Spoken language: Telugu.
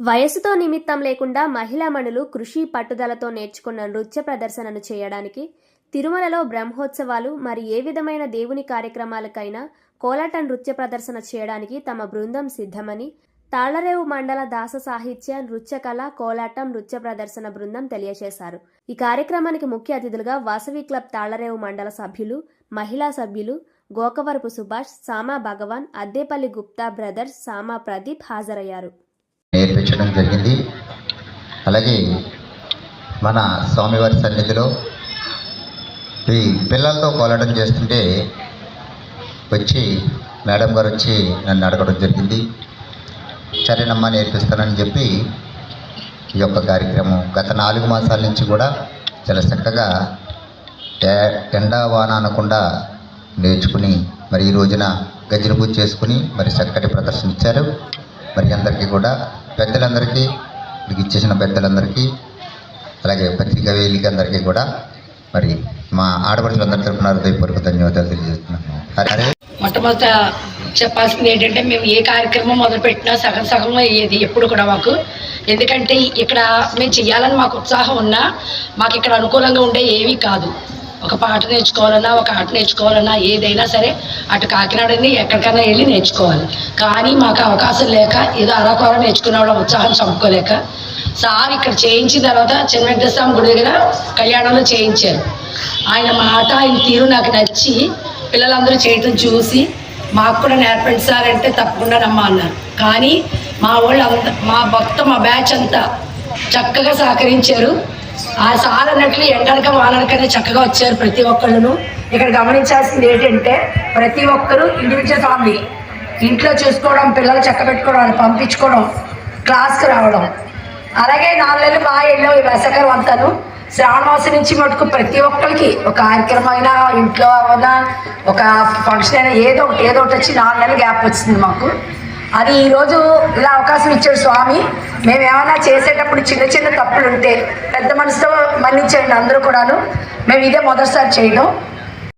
వయసుతో నిమిత్తం లేకుండా మహిళామణులు కృషి పట్టుదలతో నేర్చుకున్న నృత్య ప్రదర్శనను చేయడానికి తిరుమలలో బ్రహ్మోత్సవాలు మరి ఏ విధమైన దేవుని కార్యక్రమాలకైనా కోలాట నృత్య ప్రదర్శన చేయడానికి తమ బృందం సిద్ధమని తాళ్ళరేవు మండల దాస సాహిత్య నృత్యకళ కోలాటం నృత్య ప్రదర్శన బృందం తెలియజేశారు. ఈ కార్యక్రమానికి ముఖ్య అతిథులుగా వాసవి క్లబ్ తాళ్ళరేవు మండల సభ్యులు మహిళా సభ్యులు గోకవరపు సుభాష్ సామా భగవాన్ అద్దేపల్లి గుప్తా బ్రదర్స్ సామా ప్రదీప్ హాజరయ్యారు. నేర్పించడం జరిగింది. అలాగే మన స్వామివారి సన్నిధిలో ఈ పిల్లలతో కోలడం చేస్తుంటే వచ్చి మేడం గారు వచ్చి నన్ను అడగడం జరిగింది. సరేనమ్మా నేర్పిస్తానని చెప్పి ఈ యొక్క కార్యక్రమం గత నాలుగు మాసాల నుంచి కూడా చాలా చక్కగా ఎండా వాన అనకుండా నేర్చుకుని మరి ఈ రోజున గజ్జన పూజ చేసుకుని మరి చక్కటి ప్రదర్శన ఇచ్చారు. మరి అందరికీ కూడా పెద్దలందరికీ మీకు ఇచ్చేసిన పెద్దలందరికీ అలాగే పత్రికా వేదిక అందరికీ కూడా మరి మా ఆడపడుచులందరి తరఫున హృదయపూర్వక ధన్యవాదాలు తెలియజేస్తున్నాము మొట్టమొదట చెప్పాల్సింది ఏంటంటే మేము ఏ కార్యక్రమం మొదలుపెట్టినా సగం సగం అయ్యేది ఎప్పుడు కూడా మాకు. ఎందుకంటే ఇక్కడ మేము చేయాలని మాకు ఉత్సాహం ఉన్నా మాకు ఇక్కడ అనుకూలంగా ఉండే ఏమీ కాదు. ఒక పాట నేర్చుకోవాలన్నా ఒక ఆట నేర్చుకోవాలన్నా ఏదైనా సరే అటు కాకినాడని ఎక్కడికైనా వెళ్ళి నేర్చుకోవాలి. కానీ మాకు అవకాశం లేక ఏదో అరాకొర నేర్చుకునే వాళ్ళ ఉత్సాహం చంపుకోలేక. సార్ ఇక్కడ చేయించిన తర్వాత చిన్న వెంకటేశ్వర గుడి దగ్గర కళ్యాణంలో చేయించారు. ఆయన మాట ఆయన తీరు నాకు నచ్చి పిల్లలందరూ చేయటం చూసి మాకు కూడా నేర్పండి సార్ అంటే తప్పకుండా నమ్మ అన్నారు. కానీ మా వాళ్ళు అంత మా భక్త మా బ్యాచ్ అంతా చక్కగా సహకరించారు. ఆ సార్ అన్నట్లు ఎండనక వాననకనే చక్కగా వచ్చారు ప్రతి ఒక్కళ్ళను. ఇక్కడ గమనించాల్సింది ఏంటంటే ప్రతి ఒక్కరూ ఇండివిజువల్ ఫ్యామిలీ ఇంట్లో చూసుకోవడం పిల్లలు చక్క పెట్టుకోవడం పంపించుకోవడం క్లాస్కి రావడం. అలాగే నాలుగు నెలలు బాగా వెళ్ళాం ఈ వేసవకాలం అంతాను. శ్రావణ మాసం నుంచి మటుకు ప్రతి ఒక్కరికి ఒక కార్యక్రమం అయినా ఇంట్లో అయినా ఒక ఫంక్షన్ అయినా ఏదో ఒకటి ఏదో ఒకటి వచ్చి నాలుగు నెలలు గ్యాప్ వచ్చింది మాకు. అది ఈరోజు ఇలా అవకాశం ఇచ్చాడు స్వామి. మేము ఏమైనా చేసేటప్పుడు చిన్న చిన్న తప్పులు ఉంటే పెద్ద మనసుతో మన్నించండి అందరూ కూడాను. మేము ఇదే మొదటిసారి చేయడం.